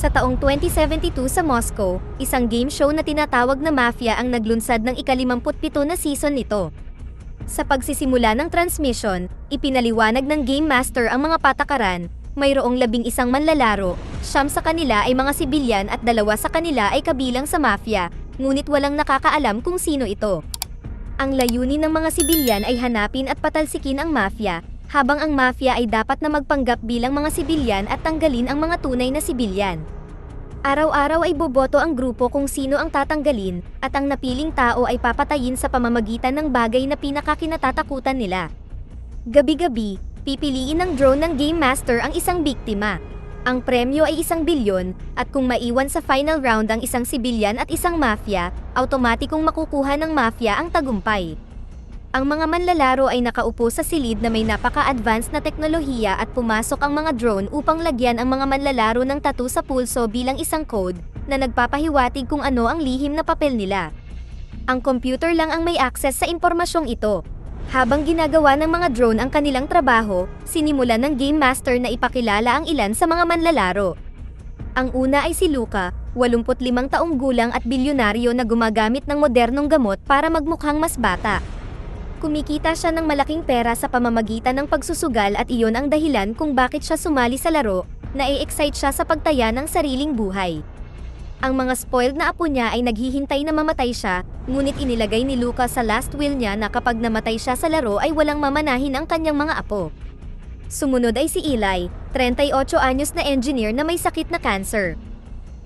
Sa taong 2072 sa Moscow, isang game show na tinatawag na Mafia ang naglunsad ng ikalimamputpito na season nito. Sa pagsisimula ng transmission, ipinaliwanag ng Game Master ang mga patakaran, mayroong labing isang manlalaro, siyam sa kanila ay mga sibilyan at dalawa sa kanila ay kabilang sa Mafia, ngunit walang nakakaalam kung sino ito. Ang layunin ng mga sibilyan ay hanapin at patalsikin ang Mafia, habang ang Mafia ay dapat na magpanggap bilang mga sibilyan at tanggalin ang mga tunay na sibilyan. Araw-araw ay boboto ang grupo kung sino ang tatanggalin, at ang napiling tao ay papatayin sa pamamagitan ng bagay na pinakakinatatakutan nila. Gabi-gabi, pipiliin ng drone ng Game Master ang isang biktima. Ang premyo ay isang bilyon, at kung maiwan sa final round ang isang sibilyan at isang mafia, automatikong makukuha ng mafia ang tagumpay. Ang mga manlalaro ay nakaupo sa silid na may napaka-advanced na teknolohiya at pumasok ang mga drone upang lagyan ang mga manlalaro ng tattoo sa pulso bilang isang code na nagpapahiwatig kung ano ang lihim na papel nila. Ang computer lang ang may access sa impormasyong ito. Habang ginagawa ng mga drone ang kanilang trabaho, sinimulan ng Game Master na ipakilala ang ilan sa mga manlalaro. Ang una ay si Luca, 85 taong gulang at bilyonaryo na gumagamit ng modernong gamot para magmukhang mas bata. Kumikita siya ng malaking pera sa pamamagitan ng pagsusugal at iyon ang dahilan kung bakit siya sumali sa laro, na excite siya sa pagtaya ng sariling buhay. Ang mga spoiled na apo niya ay naghihintay na mamatay siya, ngunit inilagay ni Luca sa last will niya na kapag namatay siya sa laro ay walang mamanahin ang kanyang mga apo. Sumunod ay si Eli, 38 anyos na engineer na may sakit na cancer.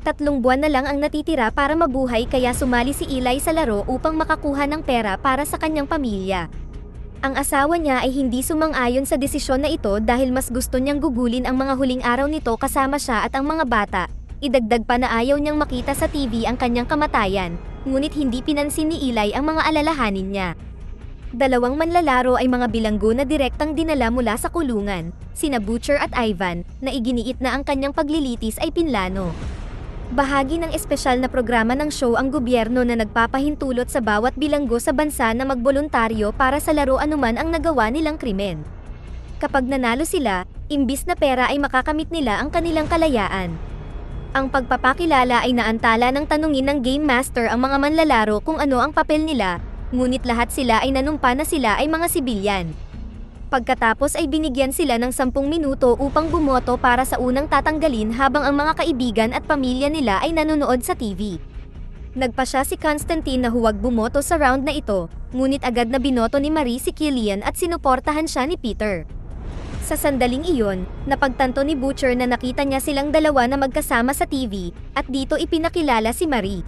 Tatlong buwan na lang ang natitira para mabuhay kaya sumali si Eli sa laro upang makakuha ng pera para sa kanyang pamilya. Ang asawa niya ay hindi sumang-ayon sa desisyon na ito dahil mas gusto niyang gugulin ang mga huling araw nito kasama siya at ang mga bata. Idagdag pa na ayaw niyang makita sa TV ang kanyang kamatayan, ngunit hindi pinansin ni Eli ang mga alalahanin niya. Dalawang manlalaro ay mga bilanggo na direktang dinala mula sa kulungan, sina Butcher at Ivan, na iginiit na ang kanyang paglilitis ay pinlano. Bahagi ng espesyal na programa ng show ang gobyerno na nagpapahintulot sa bawat bilanggo sa bansa na magboluntaryo para sa laro anuman ang nagawa nilang krimen. Kapag nanalo sila, imbis na pera ay makakamit nila ang kanilang kalayaan. Ang pagpapakilala ay naantala ng tanungin ng Game Master ang mga manlalaro kung ano ang papel nila, ngunit lahat sila ay nanumpa na sila ay mga sibilyan. Pagkatapos ay binigyan sila ng 10 minuto upang bumoto para sa unang tatanggalin habang ang mga kaibigan at pamilya nila ay nanonood sa TV. Nagpa siya si Constantine na huwag bumoto sa round na ito, ngunit agad na binoto ni Marie si Killian at sinuportahan siya ni Peter. Sa sandaling iyon, napagtanto ni Butcher na nakita niya silang dalawa na magkasama sa TV, at dito ipinakilala si Marie.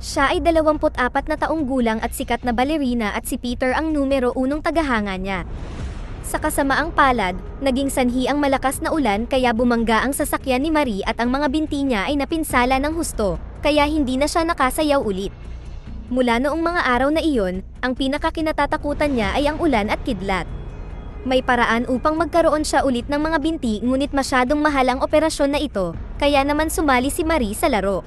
Siya ay 24 na taong gulang at sikat na balerina at si Peter ang numero unong tagahanga niya. Sa kasamaang palad, naging sanhi ang malakas na ulan kaya bumangga ang sasakyan ni Marie at ang mga binti niya ay napinsala ng husto, kaya hindi na siya nakasayaw ulit. Mula noong mga araw na iyon, ang pinakakinatatakutan niya ay ang ulan at kidlat. May paraan upang magkaroon siya ulit ng mga binti ngunit masyadong mahal ang operasyon na ito, kaya naman sumali si Marie sa laro.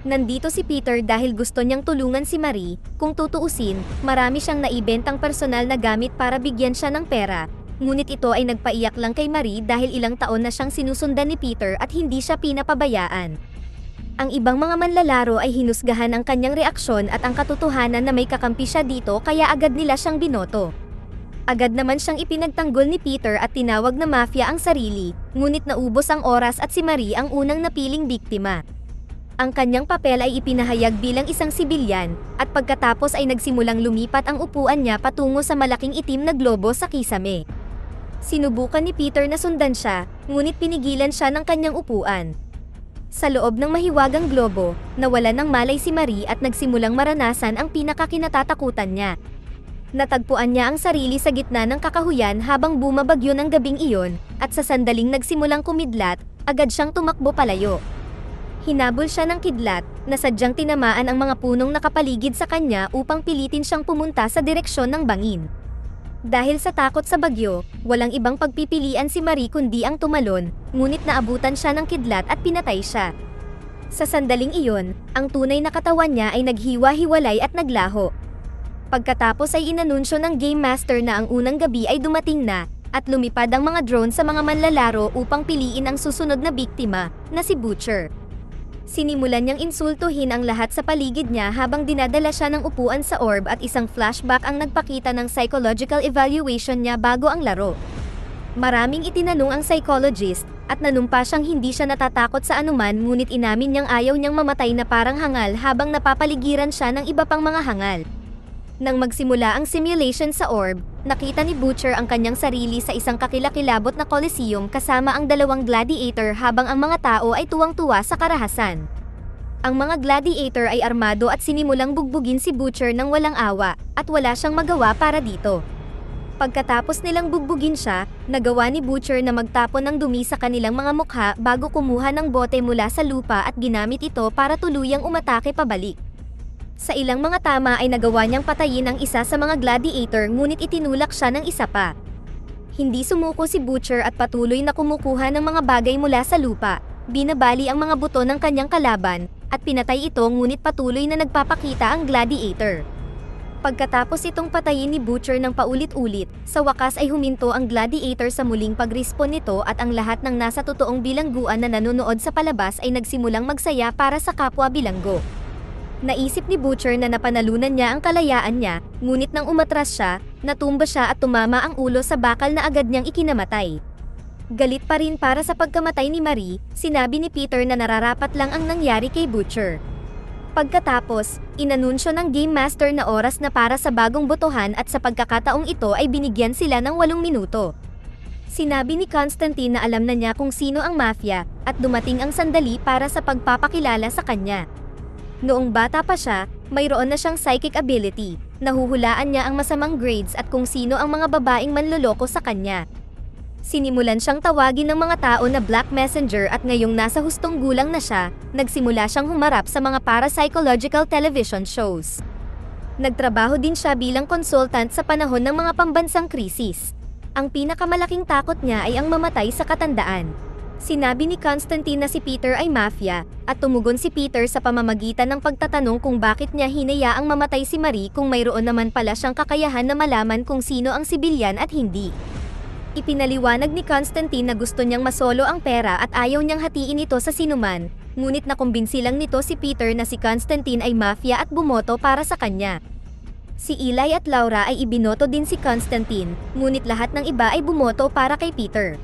Nandito si Peter dahil gusto niyang tulungan si Marie, kung tutuusin, marami siyang naibentang personal na gamit para bigyan siya ng pera, ngunit ito ay nagpaiyak lang kay Marie dahil ilang taon na siyang sinusundan ni Peter at hindi siya pinapabayaan. Ang ibang mga manlalaro ay hinusgahan ang kanyang reaksyon at ang katotohanan na may kakampi siya dito kaya agad nila siyang binoto. Agad naman siyang ipinagtanggol ni Peter at tinawag na mafia ang sarili, ngunit naubos ang oras at si Marie ang unang napiling biktima. Ang kanyang papel ay ipinahayag bilang isang sibilyan, at pagkatapos ay nagsimulang lumipat ang upuan niya patungo sa malaking itim na globo sa kisame. Sinubukan ni Peter na sundan siya, ngunit pinigilan siya ng kanyang upuan. Sa loob ng mahiwagang globo, nawalan ng malay si Marie at nagsimulang maranasan ang pinakakinatatakutan niya. Natagpuan niya ang sarili sa gitna ng kakahuyan habang bumabagyo ng gabing iyon, at sa sandaling nagsimulang kumidlat, agad siyang tumakbo palayo. Hinabol siya ng kidlat, na sadyang tinamaan ang mga punong nakapaligid sa kanya upang pilitin siyang pumunta sa direksyon ng bangin. Dahil sa takot sa bagyo, walang ibang pagpipilian si Marie kundi ang tumalon, ngunit naabutan siya ng kidlat at pinatay siya. Sa sandaling iyon, ang tunay na katawan niya ay naghiwa-hiwalay at naglaho. Pagkatapos ay inanunsyo ng Game Master na ang unang gabi ay dumating na, at lumipad ang mga drone sa mga manlalaro upang piliin ang susunod na biktima, na si Butcher. Sinimulan niyang insultuhin ang lahat sa paligid niya habang dinadala siya ng upuan sa orb at isang flashback ang nagpakita ng psychological evaluation niya bago ang laro. Maraming itinanong ang psychologist, at nanumpa siyang hindi siya natatakot sa anuman ngunit inamin niyang ayaw niyang mamatay na parang hangal habang napapaligiran siya ng iba pang mga hangal. Nang magsimula ang simulation sa orb, nakita ni Butcher ang kanyang sarili sa isang kakilakilabot na coliseum kasama ang dalawang gladiator habang ang mga tao ay tuwang-tuwa sa karahasan. Ang mga gladiator ay armado at sinimulang bugbugin si Butcher ng walang awa, at wala siyang magawa para dito. Pagkatapos nilang bugbugin siya, nagawa ni Butcher na magtapon ng dumi sa kanilang mga mukha bago kumuha ng bote mula sa lupa at ginamit ito para tuluyang umatake pabalik. Sa ilang mga tama ay nagawa niyang patayin ang isa sa mga gladiator ngunit itinulak siya ng isa pa. Hindi sumuko si Butcher at patuloy na kumukuha ng mga bagay mula sa lupa, binabali ang mga buto ng kanyang kalaban, at pinatay ito ngunit patuloy na nagpapakita ang gladiator. Pagkatapos itong patayin ni Butcher ng paulit-ulit, sa wakas ay huminto ang gladiator sa muling pag-respawn nito at ang lahat ng nasa totoong bilangguan na nanonood sa palabas ay nagsimulang magsaya para sa kapwa bilanggo. Naisip ni Butcher na napanalunan niya ang kalayaan niya, ngunit nang umatras siya, natumba siya at tumama ang ulo sa bakal na agad niyang ikinamatay. Galit pa rin para sa pagkamatay ni Marie, sinabi ni Peter na nararapat lang ang nangyari kay Butcher. Pagkatapos, inanunsyo ng Game Master na oras na para sa bagong botohan at sa pagkakataong ito ay binigyan sila ng 8 minuto. Sinabi ni Constantine na alam na niya kung sino ang mafia, at dumating ang sandali para sa pagpapakilala sa kanya. Noong bata pa siya, mayroon na siyang psychic ability, nahuhulaan niya ang masamang grades at kung sino ang mga babaeng manloloko sa kanya. Sinimulan siyang tawagin ng mga tao na Black Messenger at ngayong nasa hustong gulang na siya, nagsimula siyang humarap sa mga parapsychological television shows. Nagtrabaho din siya bilang consultant sa panahon ng mga pambansang krisis. Ang pinakamalaking takot niya ay ang mamatay sa katandaan. Sinabi ni Constantine na si Peter ay mafia, at tumugon si Peter sa pamamagitan ng pagtatanong kung bakit niya hinayaang mamatay si Marie kung mayroon naman pala siyang kakayahan na malaman kung sino ang sibilyan at hindi. Ipinaliwanag ni Constantine na gusto niyang masolo ang pera at ayaw niyang hatiin ito sa sinuman, ngunit nakumbinsi lang nito si Peter na si Constantine ay mafia at bumoto para sa kanya. Si Eli at Laura ay ibinoto din si Constantine, ngunit lahat ng iba ay bumoto para kay Peter.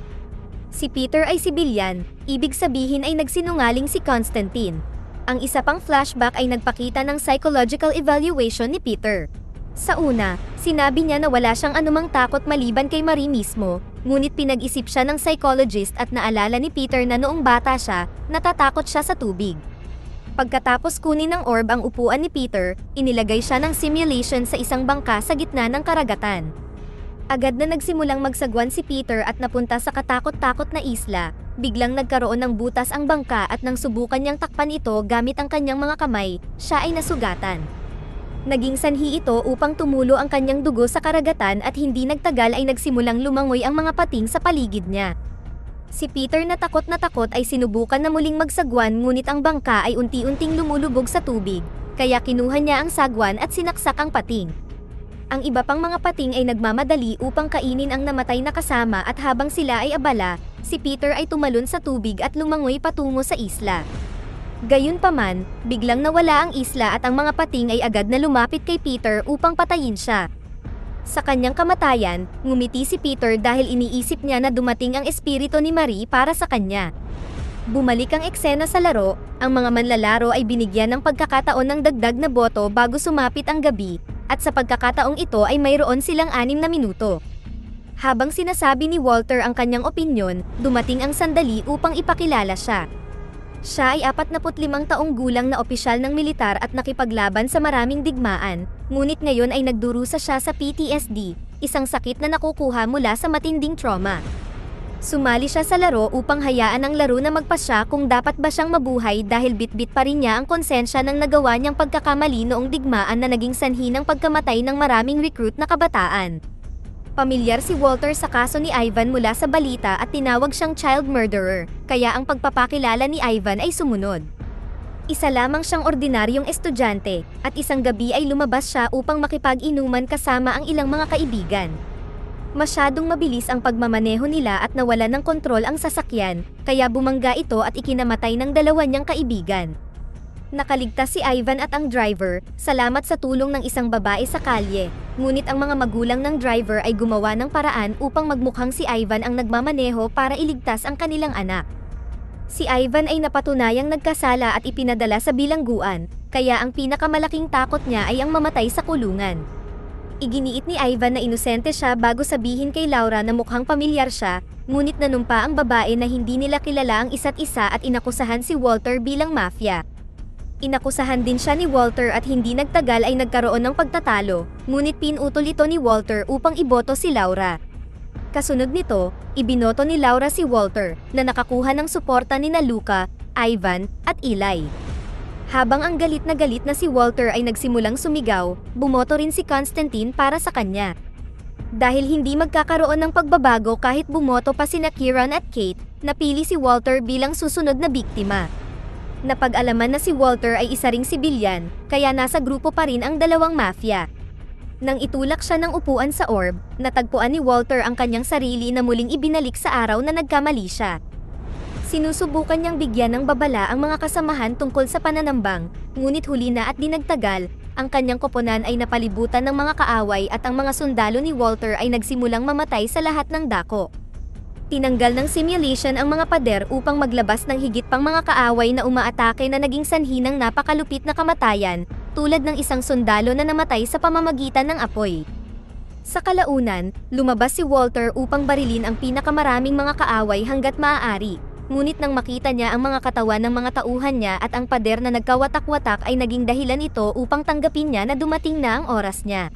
Si Peter ay sibilyan, ibig sabihin ay nagsinungaling si Constantine. Ang isa pang flashback ay nagpakita ng psychological evaluation ni Peter. Sa una, sinabi niya na wala siyang anumang takot maliban kay Marie mismo, ngunit pinag-isip siya ng psychologist at naalala ni Peter na noong bata siya, natatakot siya sa tubig. Pagkatapos kunin ng orb ang upuan ni Peter, inilagay siya ng simulation sa isang bangka sa gitna ng karagatan. Agad na nagsimulang magsagwan si Peter at napunta sa katakot-takot na isla, biglang nagkaroon ng butas ang bangka at nang subukan niyang takpan ito gamit ang kanyang mga kamay, siya ay nasugatan. Naging sanhi ito upang tumulo ang kanyang dugo sa karagatan at hindi nagtagal ay nagsimulang lumangoy ang mga pating sa paligid niya. Si Peter na takot na takot ay sinubukan na muling magsagwan ngunit ang bangka ay unti-unting lumulubog sa tubig, kaya kinuha niya ang sagwan at sinaksak ang pating. Ang iba pang mga pating ay nagmamadali upang kainin ang namatay na kasama at habang sila ay abala, si Peter ay tumalon sa tubig at lumangoy patungo sa isla. Gayunpaman, biglang nawala ang isla at ang mga pating ay agad na lumapit kay Peter upang patayin siya. Sa kanyang kamatayan, ngumiti si Peter dahil iniisip niya na dumating ang espiritu ni Marie para sa kanya. Bumalik ang eksena sa laro, ang mga manlalaro ay binigyan ng pagkakataon ng dagdag na boto bago sumapit ang gabi, at sa pagkakataong ito ay mayroon silang anim na minuto. Habang sinasabi ni Walter ang kanyang opinyon, dumating ang sandali upang ipakilala siya. Siya ay 45 taong gulang na opisyal ng militar at nakipaglaban sa maraming digmaan, ngunit ngayon ay nagdurusa siya sa PTSD, isang sakit na nakukuha mula sa matinding trauma. Sumali siya sa laro upang hayaan ang laro na magpasya kung dapat ba siyang mabuhay dahil bitbit pa rin niya ang konsensya ng nagawa niyang pagkakamali noong digmaan na naging sanhi ng pagkamatay ng maraming recruit na kabataan. Pamilyar si Walter sa kaso ni Ivan mula sa balita at tinawag siyang child murderer, kaya ang pagpapakilala ni Ivan ay sumunod. Isa lamang siyang ordinaryong estudyante, at isang gabi ay lumabas siya upang makipag-inuman kasama ang ilang mga kaibigan. Masyadong mabilis ang pagmamaneho nila at nawala ng kontrol ang sasakyan, kaya bumangga ito at ikinamatay ng dalawa niyang kaibigan. Nakaligtas si Ivan at ang driver, salamat sa tulong ng isang babae sa kalye. Ngunit ang mga magulang ng driver ay gumawa ng paraan upang magmukhang si Ivan ang nagmamaneho para iligtas ang kanilang anak. Si Ivan ay napatunayang nagkasala at ipinadala sa bilangguan, kaya ang pinakamalaking takot niya ay ang mamatay sa kulungan. Iginiit ni Ivan na inosente siya bago sabihin kay Laura na mukhang pamilyar siya, ngunit nanumpa ang babae na hindi nila kilala ang isa't isa at inakusahan si Walter bilang mafia. Inakusahan din siya ni Walter at hindi nagtagal ay nagkaroon ng pagtatalo, ngunit pinutol ito ni Walter upang iboto si Laura. Kasunod nito, ibinoto ni Laura si Walter, na nakakuha ng suporta ni Luca, Ivan, at Eli. Habang ang galit na galit na si Walter ay nagsimulang sumigaw, bumoto rin si Constantine para sa kanya. Dahil hindi magkakaroon ng pagbabago kahit bumoto pa sina Kieran at Kate, napili si Walter bilang susunod na biktima. Napag-alaman na si Walter ay isa ring sibilyan, kaya nasa grupo pa rin ang dalawang mafia. Nang itulak siya ng upuan sa orb, natagpuan ni Walter ang kanyang sarili na muling ibinalik sa araw na nagkamali siya. Sinusubukan niyang bigyan ng babala ang mga kasamahan tungkol sa pananambang, ngunit huli na at dinagtagal, ang kanyang koponan ay napalibutan ng mga kaaway at ang mga sundalo ni Walter ay nagsimulang mamatay sa lahat ng dako. Tinanggal ng simulation ang mga pader upang maglabas ng higit pang mga kaaway na umaatake na naging sanhi ng napakalupit na kamatayan, tulad ng isang sundalo na namatay sa pamamagitan ng apoy. Sa kalaunan, lumabas si Walter upang barilin ang pinakamaraming mga kaaway hanggat maaari, ngunit nang makita niya ang mga katawan ng mga tauhan niya at ang pader na nagkawatak-watak ay naging dahilan ito upang tanggapin niya na dumating na ang oras niya.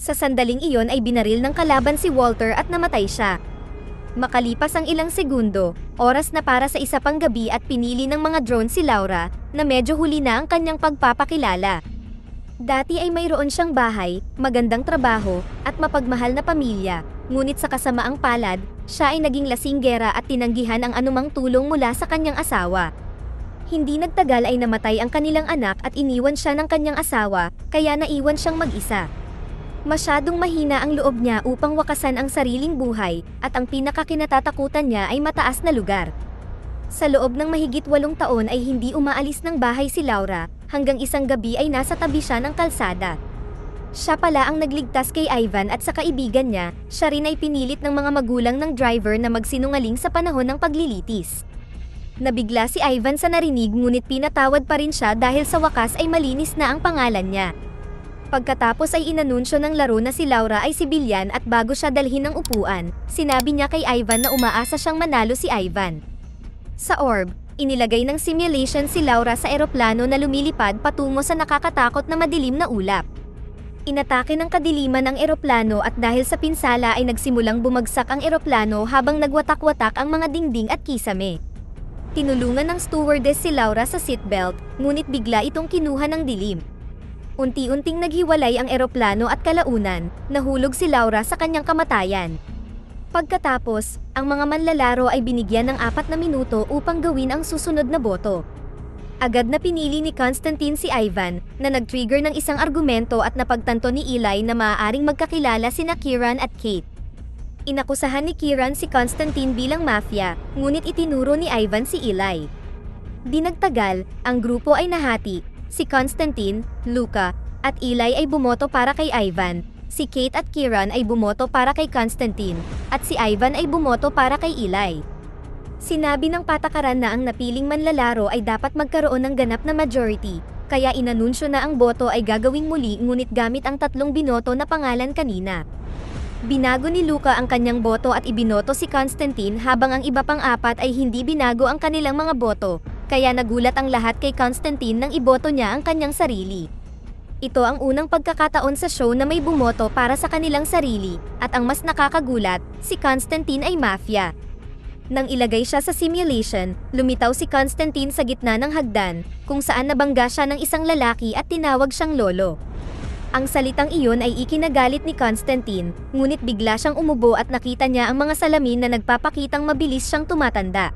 Sa sandaling iyon ay binaril ng kalaban si Walter at namatay siya, Makalipas ang ilang segundo, oras na para sa isa pang gabi at pinili ng mga drone si Laura, na medyo huli na ang kanyang pagpapakilala. Dati ay mayroon siyang bahay, magandang trabaho, at mapagmahal na pamilya, ngunit sa kasamaang palad, siya ay naging lasinggera at tinanggihan ang anumang tulong mula sa kanyang asawa. Hindi nagtagal ay namatay ang kanilang anak at iniwan siya ng kanyang asawa, kaya naiwan siyang mag-isa. Masyadong mahina ang loob niya upang wakasan ang sariling buhay, at ang pinakakinatatakutan niya ay mataas na lugar. Sa loob ng mahigit walong taon ay hindi umaalis ng bahay si Laura, hanggang isang gabi ay nasa tabi siya ng kalsada. Siya pala ang nagligtas kay Ivan at sa kaibigan niya, siya rin ay pinilit ng mga magulang ng driver na magsinungaling sa panahon ng paglilitis. Nabigla si Ivan sa narinig ngunit pinatawad pa rin siya dahil sa wakas ay malinis na ang pangalan niya. Pagkatapos ay inanunsyo ng laro na si Laura ay sibilyan at bago siya dalhin ng upuan, sinabi niya kay Ivan na umaasa siyang manalo si Ivan. Sa orb, inilagay ng simulation si Laura sa eroplano na lumilipad patungo sa nakakatakot na madilim na ulap. Inatake ng kadiliman ang eroplano at dahil sa pinsala ay nagsimulang bumagsak ang eroplano habang nagwatak-watak ang mga dingding at kisame. Tinulungan ng stewardess si Laura sa seatbelt, ngunit bigla itong kinuha ng dilim. Unti-unting naghiwalay ang eroplano at kalaunan, nahulog si Laura sa kanyang kamatayan. Pagkatapos, ang mga manlalaro ay binigyan ng apat na minuto upang gawin ang susunod na boto. Agad na pinili ni Constantine si Ivan, na nag-trigger ng isang argumento at napagtanto ni Eli na maaaring magkakilala sina Kieran at Kate. Inakusahan ni Kieran si Constantine bilang mafia, ngunit itinuro ni Ivan si Eli. Di nagtagal, ang grupo ay nahati, Si Constantine, Luca, at Eli ay bumoto para kay Ivan. Si Kate at Kieran ay bumoto para kay Constantine, at si Ivan ay bumoto para kay Eli. Sinabi ng patakaran na ang napiling manlalaro ay dapat magkaroon ng ganap na majority, kaya inanunsyo na ang boto ay gagawing muli ngunit gamit ang tatlong binoto na pangalan kanina. Binago ni Luca ang kanyang boto at ibinoto si Constantine habang ang iba pang apat ay hindi binago ang kanilang mga boto, kaya nagulat ang lahat kay Constantine nang iboto niya ang kanyang sarili. Ito ang unang pagkakataon sa show na may bumoto para sa kanilang sarili, at ang mas nakakagulat, si Constantine ay mafia. Nang ilagay siya sa simulation, lumitaw si Constantine sa gitna ng hagdan, kung saan nabangga siya ng isang lalaki at tinawag siyang lolo. Ang salitang iyon ay ikinagalit ni Constantine, ngunit bigla siyang umubo at nakita niya ang mga salamin na nagpapakitang mabilis siyang tumatanda.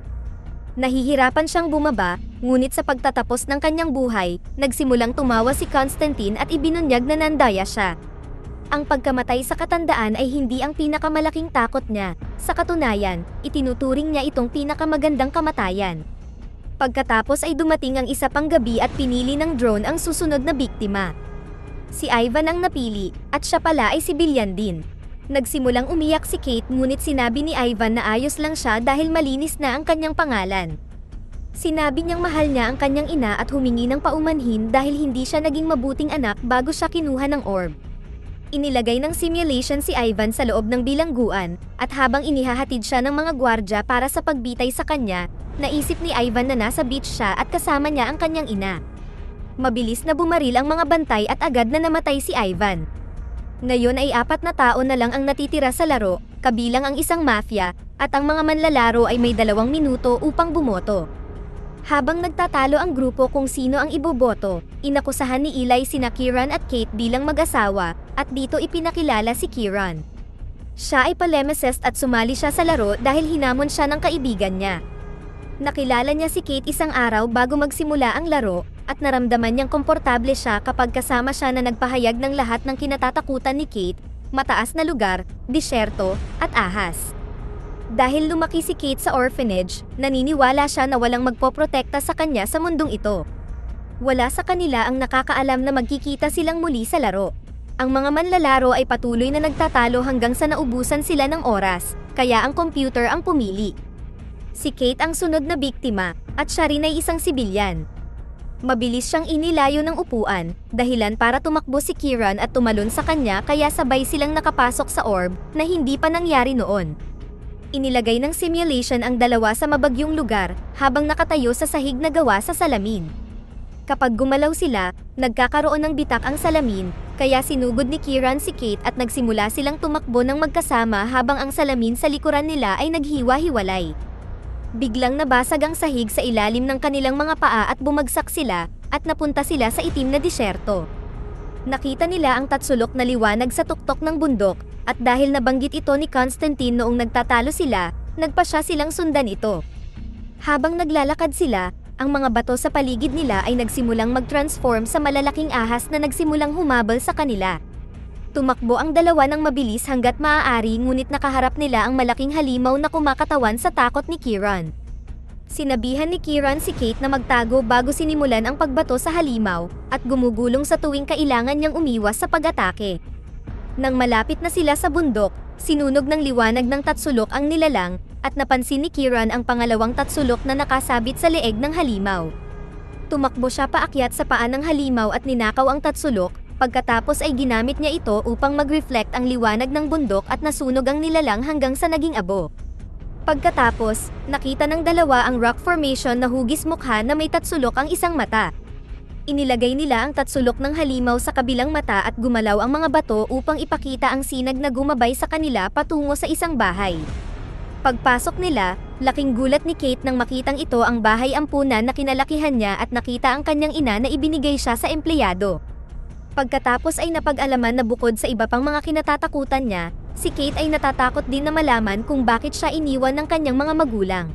Nahihirapan siyang bumaba, ngunit sa pagtatapos ng kanyang buhay, nagsimulang tumawa si Constantine at ibinunyag na nandaya siya. Ang pagkamatay sa katandaan ay hindi ang pinakamalaking takot niya. Sa katunayan, itinuturing niya itong pinakamagandang kamatayan. Pagkatapos ay dumating ang isa pang gabi at pinili ng drone ang susunod na biktima. Si Ivan ang napili, at siya pala ay sibilyan din. Nagsimulang umiyak si Kate ngunit sinabi ni Ivan na ayos lang siya dahil malinis na ang kanyang pangalan. Sinabi niyang mahal niya ang kanyang ina at humingi ng paumanhin dahil hindi siya naging mabuting anak bago siya kinuha ng orb. Inilagay ng simulation si Ivan sa loob ng bilangguan, at habang inihahatid siya ng mga gwardya para sa pagbitay sa kanya, naisip ni Ivan na nasa beach siya at kasama niya ang kanyang ina. Mabilis na bumaril ang mga bantay at agad na namatay si Ivan. Ngayon ay apat na tao na lang ang natitira sa laro, kabilang ang isang mafia, at ang mga manlalaro ay may dalawang minuto upang bumoto. Habang nagtatalo ang grupo kung sino ang iboboto, inakusahan ni Eli sina Kieran at Kate bilang mag-asawa, at dito ipinakilala si Kieran. Siya ay palemesest at sumali siya sa laro dahil hinamon siya ng kaibigan niya. Nakilala niya si Kate isang araw bago magsimula ang laro, at naramdaman niyang komportable siya kapag kasama siya na nagpahayag ng lahat ng kinatatakutan ni Kate, mataas na lugar, disyerto, at ahas. Dahil lumaki si Kate sa orphanage, naniniwala siya na walang magpoprotekta sa kanya sa mundong ito. Wala sa kanila ang nakakaalam na magkikita silang muli sa laro. Ang mga manlalaro ay patuloy na nagtatalo hanggang sa naubusan sila ng oras, kaya ang computer ang pumili. Si Kate ang sunod na biktima, at siya rin ay isang sibilyan. Mabilis siyang inilayo ng upuan, dahilan para tumakbo si Kieran at tumalon sa kanya kaya sabay silang nakapasok sa orb na hindi pa nangyari noon. Inilagay ng simulation ang dalawa sa mabagyong lugar habang nakatayo sa sahig na gawa sa salamin. Kapag gumalaw sila, nagkakaroon ng bitak ang salamin, kaya sinugod ni Kieran si Kate at nagsimula silang tumakbo ng magkasama habang ang salamin sa likuran nila ay naghiwa-hiwalay. Biglang nabasag ang sahig sa ilalim ng kanilang mga paa at bumagsak sila, at napunta sila sa itim na disyerto. Nakita nila ang tatsulok na liwanag sa tuktok ng bundok, at dahil nabanggit ito ni Constantine noong nagtatalo sila, nagpa siya silang sundan ito. Habang naglalakad sila, ang mga bato sa paligid nila ay nagsimulang mag-transform sa malalaking ahas na nagsimulang humabol sa kanila. Tumakbo ang dalawa ng mabilis hanggat maaari ngunit nakaharap nila ang malaking halimaw na kumakatawan sa takot ni Kieran. Sinabihan ni Kieran si Kate na magtago bago sinimulan ang pagbato sa halimaw, at gumugulong sa tuwing kailangan niyang umiwas sa pag-atake. Nang malapit na sila sa bundok, sinunog ng liwanag ng tatsulok ang nilalang, at napansin ni Kieran ang pangalawang tatsulok na nakasabit sa leeg ng halimaw. Tumakbo siya paakyat sa paa ng halimaw at ninakaw ang tatsulok, pagkatapos ay ginamit niya ito upang mag-reflect ang liwanag ng bundok at nasunog ang nilalang hanggang sa naging abo. Pagkatapos, nakita ng dalawa ang rock formation na hugis mukha na may tatsulok ang isang mata. Inilagay nila ang tatsulok ng halimaw sa kabilang mata at gumalaw ang mga bato upang ipakita ang sinag na gumabay sa kanila patungo sa isang bahay. Pagpasok nila, laking gulat ni Kate nang makitang ito ang bahay ampunan na kinalakihan niya at nakita ang kanyang ina na ibinigay siya sa empleyado. Pagkatapos ay napag-alaman na bukod sa iba pang mga kinatatakutan niya, si Kate ay natatakot din na malaman kung bakit siya iniwan ng kanyang mga magulang.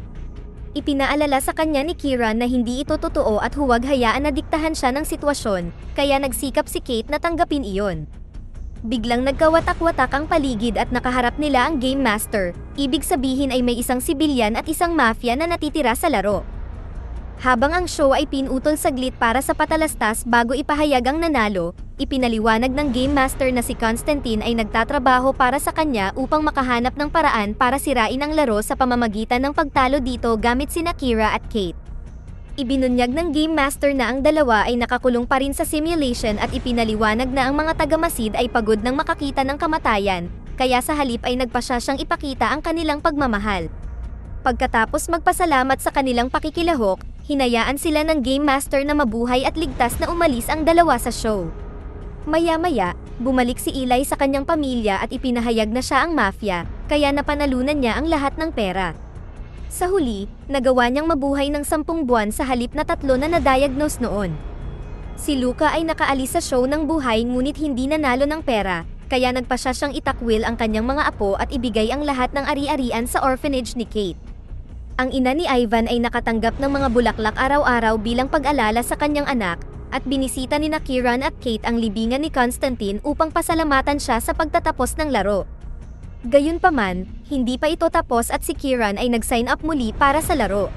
Ipinaalala sa kanya ni Kieran na hindi ito totoo at huwag hayaan na diktahan siya ng sitwasyon, kaya nagsikap si Kate na tanggapin iyon. Biglang nagkawatak-watak ang paligid at nakaharap nila ang Game Master, ibig sabihin ay may isang sibilyan at isang mafia na natitira sa laro. Habang ang show ay pinutol saglit para sa patalastas bago ipahayag ang nanalo, ipinaliwanag ng Game Master na si Constantine ay nagtatrabaho para sa kanya upang makahanap ng paraan para sirain ang laro sa pamamagitan ng pagtalo dito gamit sina Kira at Kate. Ibinunyag ng Game Master na ang dalawa ay nakakulong pa rin sa simulation at ipinaliwanag na ang mga tagamasid ay pagod ng makakita ng kamatayan, kaya sa halip ay nagpasya siyang ipakita ang kanilang pagmamahal. Pagkatapos magpasalamat sa kanilang pakikilahok, hinayaan sila ng Game Master na mabuhay at ligtas na umalis ang dalawa sa show. Maya-maya, bumalik si Eli sa kanyang pamilya at ipinahayag na siya ang mafia, kaya napanalunan niya ang lahat ng pera. Sa huli, nagawa niyang mabuhay ng sampung buwan sa halip na tatlo na na-diagnose noon. Si Luca ay nakaalis sa show ng buhay ngunit hindi nanalo ng pera, kaya nagpasya siyang itakwil ang kanyang mga apo at ibigay ang lahat ng ari-arian sa orphanage ni Kate. Ang ina ni Ivan ay nakatanggap ng mga bulaklak araw-araw bilang pag-alala sa kanyang anak, at binisita ni na Kieran at Kate ang libingan ni Constantine upang pasalamatan siya sa pagtatapos ng laro. Gayunpaman, hindi pa ito tapos at si Kieran ay nag-sign up muli para sa laro.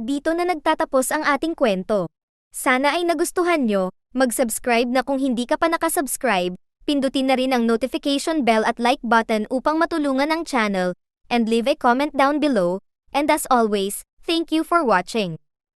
Dito na nagtatapos ang ating kwento. Sana ay nagustuhan nyo, mag-subscribe na kung hindi ka pa nakasubscribe, pindutin na rin ang notification bell at like button upang matulungan ang channel, and leave a comment down below, and as always, thank you for watching.